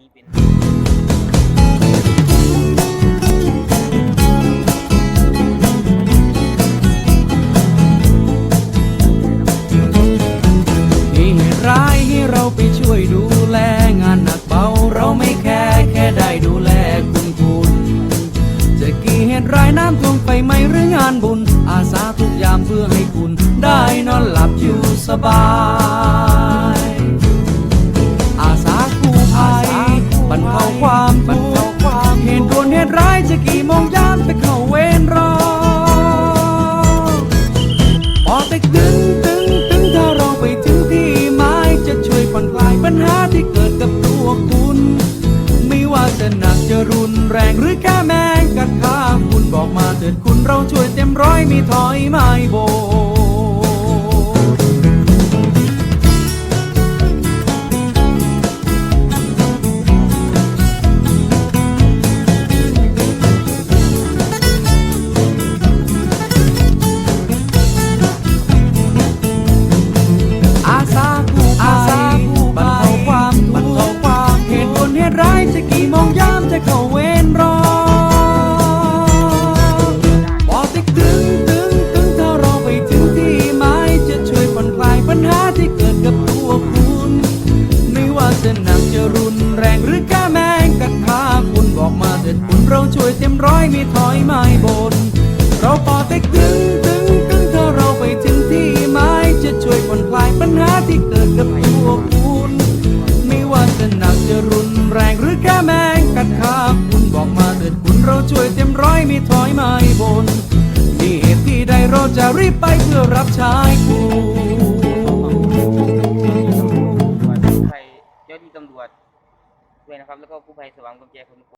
นี้เป็นมีเหตุร้ายให้เราไปช่วยดูแลงานหนักเบาเราไม่แค่แค่ได้ดูแลคุณคุณจะกี่เหตุร้ายน้ำท่วมไฟไหมหรืองานบุญ อาสาทุกยามเพื่อให้คุณได้นอนหลับอยู่สบาย นร้ายจะกี่โมงยามไปเข้าเวรรอปอเต็กตึงตึงตึงถ้าเราไปถึงที่หมายจะช่วยผ่อนคลายปัญหาที่เกิดกับตัวคุณ ไม่ว่าจะหนักจะรุนแรงหรือแค่แมงกัดขาคุณบอกมาเถิดคุณเราช่วยเต็มร้อยมีถอยไม่โบ จะกี่โมงยามจะเข้าเวรรอพอติ๊กตึงตึงตึงถ้าเราไปถึงที่หมายจะช่วยผ่อนคลายปัญหาที่เกิดกับตัวคุณ ไม่ว่าจะหนักจะ เราช่วยเต็มร้อยมีถอยไม่บนมีเหตุที่ใดเราจะรีบไปเพื่อรับใช้คุณกู้ภัยเจ้าที่ตำรวจด้วยนะครับ แล้วก็กู้ภัยสว่างกุญแจคน